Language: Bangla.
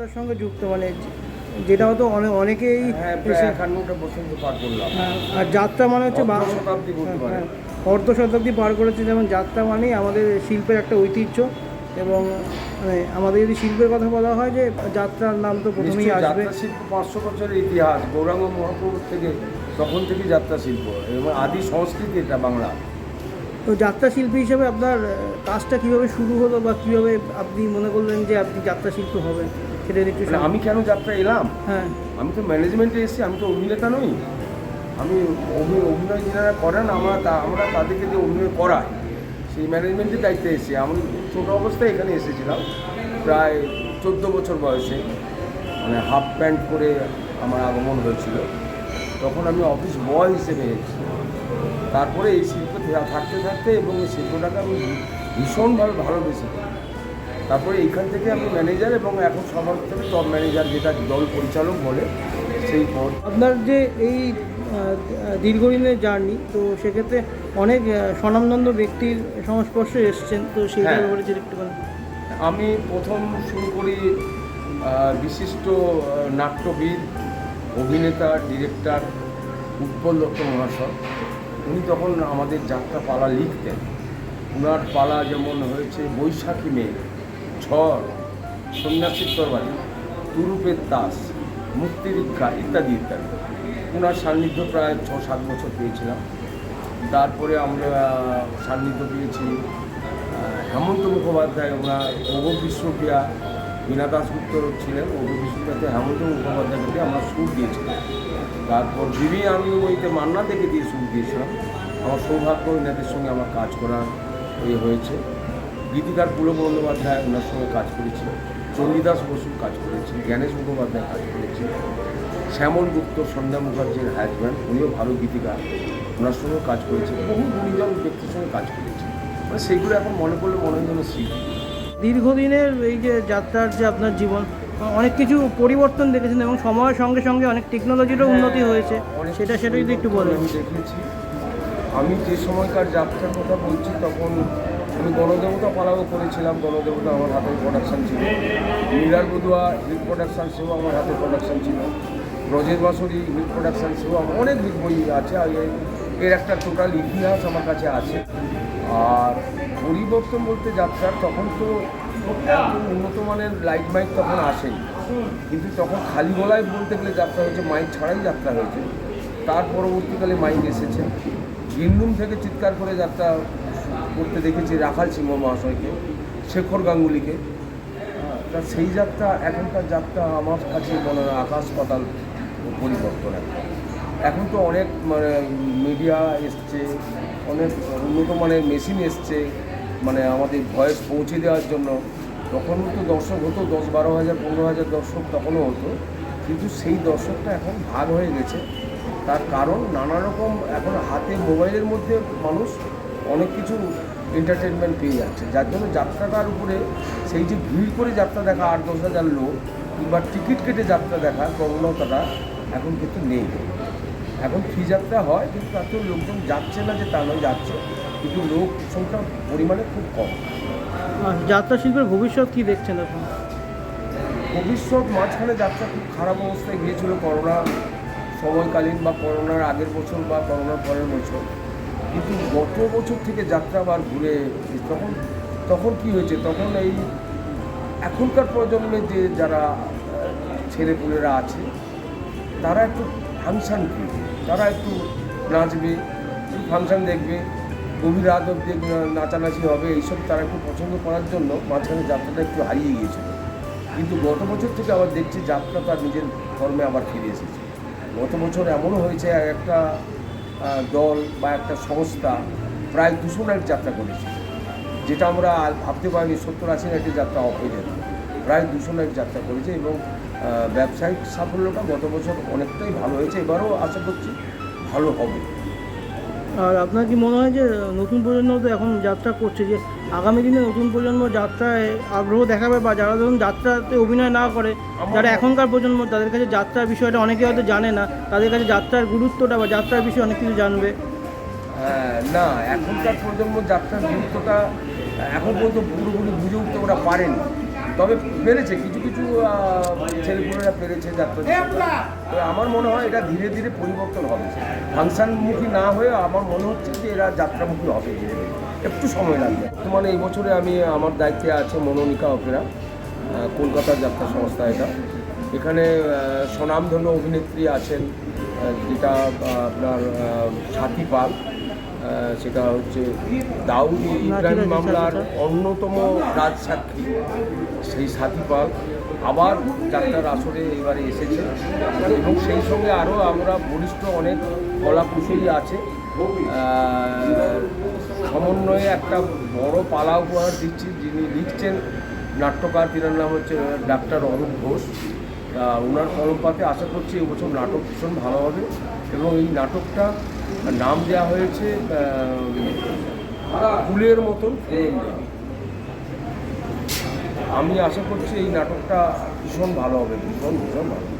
তার সঙ্গে যুক্ত মানে যেটা হতো অনেক অনেকেই হ্যাঁ প্রায় এসে- একান্নটা বসন্ত পার করলাম। হ্যাঁ, আর যাত্রা মানে হচ্ছে শতাব্দী বলতে হ্যাঁ, পারেন। অর্ধ শতাব্দী পার করেছে। যেমন যাত্রা মানেই আমাদের শিল্পের একটা ঐতিহ্য এবং মানে আমাদের যদি শিল্পের কথা বলা হয় যে যাত্রার নাম তো প্রথমেই আসবে। শিল্প পাঁচশো বছরের ইতিহাস গৌরাঙ্গ মহাপ্রভুর থেকে তখন থেকে যাত্রা শিল্প। এবং আদি সংস্কৃতি এটা বাংলা তো যাত্রা শিল্পী হিসেবে আপনার কাজটা কীভাবে শুরু হলো বা কীভাবে আপনি মনে করলেন যে আপনি যাত্রা শিল্পী হবেন? সেটা একটু আমি কেন যাত্রা এলাম? হ্যাঁ। আমি তো ম্যানেজমেন্টে এসেছি আমি তো অভিনেতা নই। আমি অভি- অভিনয় যারা করেন আমরা তা- আমরা তাদেরকে যে অভিনয় করাই সেই ম্যানেজমেন্টের দায়িত্বে এসেছি। আমি ছোটো অবস্থায় এখানে এসেছিলাম প্রায় চোদ্দ বছর বয়সে। মানে হাফ প্যান্ট পরে আমার আগমন হয়েছিল। তখন আমি অফিস বয় হিসেবে এসেছি। তারপরে এই শিল্প থাকতে থাকতে এবং এই শিল্পটাকে আমি ভীষণভাবে ভালোবেসে তারপরে এইখান থেকে আমি ম্যানেজার এবং এখন সবার থেকে টপ ম্যানেজার যেটা দল পরিচালক বলে সেই পদ। আপনার যে এই দীর্ঘদিনের জার্নি তো সেক্ষেত্রে অনেক আহ, স্বনামধন্য ব্যক্তির সংস্পর্শে এসছেন তো সেইটার হ্যাঁ। ব্যাপারে যদি একটু আমি প্রথম শুরু করি বিশিষ্ট নাট্যবিদ অভিনেতা, ডিরেক্টর উৎপল দত্ত মহাশয়, উনি তখন আমাদের যাত্রা পালা লিখতেন। ওনার পালা যেমন হয়েছে বৈশাখী মেঘ ঝড় সন্ন্যাসীর তরবারি, তুরুপের তাস মুক্তিরীক্ষা ইত্যাদি ইত্যাদি। ওনার সান্নিধ্য প্রায় ছ সাত বছর পেয়েছিলাম। তারপরে আমরা সান্নিধ্য পেয়েছি হেমন্ত মুখোপাধ্যায়, ওনার ওগো বিশ্বপ্রিয়া বীণা দাসগুপ্ত ছিলেন বিশ্বপ্রিয়াতে হেমন্ত মুখোপাধ্যায়কে আমরা সুর দিয়েছিলাম তারপর বিবি আনন্দময়ীতে মান্না থেকে দিয়ে সুর দিয়েছিলাম, আমার সৌভাগ্য এনাদের সঙ্গে আমার কাজ করার ইয়ে হয়েছে। গীতিকার পুলক বন্দ্যোপাধ্যায় ওনার সঙ্গে কাজ করেছি চণ্ডীদাস বসুর কাজ করেছি, জ্ঞানেশ মুখোপাধ্যায় কাজ করেছি, শ্যামল গুপ্ত, সন্ধ্যা মুখার্জির হাজব্যান্ড উনিও ভালো গীতিকার। ওনার সঙ্গেও কাজ করেছি, বহু গুণীজন ব্যক্তির সঙ্গে কাজ করেছি। মানে সেইগুলো এখন মনে করলে মনে হয় যেন স্মৃতি। দীর্ঘদিনের এই যে যাত্রার যে আপনার জীবন অনেক কিছু পরিবর্তন দেখেছেন এবং সময়ের সঙ্গে সঙ্গে অনেক টেকনোলজিরও উন্নতি হয়েছে। সেটা সেটা যদি একটু বলেন। আমি দেখেছি। আমি যে সময়কার যাত্রার কথা বলছি তখন আমি গণদেবতা পালাও করেছিলাম। গণদেবতা আমার হাতে প্রোডাকশান ছিল। মিরার বদুয়া হিট প্রোডাকশান সেও আমার হাতে প্রোডাকশান ছিল। ব্রজের বাসরি হিট প্রোডাকশান সেও আমার অনেক হিট বই আছে। এর একটা টোটাল ইতিহাস আমার কাছে আছে। আর পরিবর্তন বলতে যাত্রার তখন তো উন্নত মানের লাইট মাইক তখন আসেই। কিন্তু তখন খালি গলায় বলতে গেলে যাত্রা হয়েছে, মাইক ছাড়াই যাত্রা হয়েছে। তার পরবর্তীকালে মাইক এসেছে। গ্রিনরুম থেকে চিৎকার করে যাত্রা করতে দেখেছি রাখাল সিংহ মহাশয়কে, শেখর গাঙ্গুলিকে। তা সেই যাত্রা, এখনকার যাত্রা আমার কাছে মনে হয় আকাশ পাতাল পরিবর্তন এখন তো অনেক মানে মিডিয়া এসছে অনেক উন্নত মানের মেশিন এসছে মানে আমাদের ভয়েস পৌঁছে দেওয়ার জন্য। তখন তো দর্শক হতো, দশ বারো হাজার, পনেরো হাজার দর্শক তখনও হতো। কিন্তু সেই দর্শকটা এখন ভাগ হয়ে গেছে। তার কারণ নানা রকম এখন হাতে মোবাইলের মধ্যে মানুষ অনেক কিছু এন্টারটেনমেন্ট পেয়ে যাচ্ছে। যার জন্য যাত্রাটার উপরে সেই যে ভিড় করে যাত্রা দেখা, আট দশ হাজার লোক কিংবা টিকিট কেটে যাত্রা দেখা প্রবণতাটা এখন কিন্তু নেই। এখন ফ্রি যাত্রা হয় কিন্তু তাতে লোকজন যাচ্ছে না যে তা নয় যাচ্ছে। কিন্তু লোক সংখ্যা পরিমাণে খুব কম। যাত্রা শিল্পের ভবিষ্যৎ কি দেখছেন এখন ভবিষ্যৎ মাঝখানে যাত্রা খুব খারাপ অবস্থায় গিয়েছিল করোনা সময়কালীন বা করোনার আগের বছর বা করোনার পরের বছর। কিন্তু গত বছর থেকে যাত্রা আবার ঘুরে তখন তখন কি হয়েছে? তখন এই এখনকার প্রজন্মের যে যারা ছেলেপুলেরা আছে তারা একটু ফাংশান কি তারা একটু নাচবে ফাংশান দেখবে, গভীর রাত অব্দি নাচানাচি হবে, এইসব তারা একটু পছন্দ করার জন্য মাঝখানে যাত্রাটা একটু হারিয়ে গিয়েছিল। কিন্তু গত বছর থেকে আবার দেখছি যাত্রা তার নিজের কর্মে আবার ফিরে এসেছে। গত বছর এমনও হয়েছে, একটা দল বা একটা সংস্থা প্রায় দুশো নাইট যাত্রা করেছে। যেটা আমরা ভাবতে পারিনি, সত্তর আশি নাইটের যাত্রা অফ হয়ে যেত। প্রায় দুশো নাইট যাত্রা করেছে এবং ব্যবসায়িক সাফল্যটা গত বছর অনেকটাই ভালো হয়েছে এবারও আশা করছি ভালো হবে। আর আপনার কি মনে হয় যে নতুন প্রজন্ম তো এখন যাত্রা করছে যে আগামী দিনে নতুন প্রজন্ম যাত্রায় আগ্রহ দেখাবে বা যারা ধরুন যাত্রাতে অভিনয় না করে যারা এখনকার প্রজন্ম তাদের কাছে যাত্রার বিষয়টা অনেকে হয়তো জানে না তাদের কাছে যাত্রার গুরুত্বটা বা যাত্রার বিষয়ে অনেক কিছু জানবে। হ্যাঁ, না এখনকার প্রজন্ম যাত্রার গুরুত্বটা এখন পর্যন্ত পুরোপুরি বুঝে উঠতে ওরা পারেনি। তবে পেরেছে কিছু কিছু ছেলেপুলেরা পেরেছে যাত্রা তবে আমার মনে হয় এটা ধীরে ধীরে পরিবর্তন হবে। ফাংশনমুখী না হয়ে আমার মনে হচ্ছে যে এরা যাত্রামুখী হবে একটু সময় লাগবে। মানে এই বছরে আমি আমার দায়িত্বে আছে মনোনিকা অপেরা কলকাতার যাত্রা সংস্থা এটা। এখানে স্বনামধন্য অভিনেত্রী আছেন যেটা আপনার সাথী পাল। সেটা হচ্ছে দাউদ ইব্রাহিম মামলার অন্যতম রাজসাক্ষী সেই সাথী পাল। আবার যাত্রার আসরে এবারে এসেছে। এবং সেই সঙ্গে আরও আমরা বরিষ্ঠ অনেক কলাকুশলী আছে। সমন্বয়ে একটা বড় পালা উপহার দিচ্ছি যিনি লিখছেন নাট্যকার তিনার নাম হচ্ছে ডাক্তার অরূপ ঘোষ। ওনার কলমপাতে আশা করছি এবছর নাটক ভীষণ ভালো হবে। এবং এই নাটকটা নাম দেওয়া হয়েছে ফুলের মতন। আমি আশা করছি এই নাটকটা ভীষণ ভালো হবে, ভীষণ ভীষণ ভালো।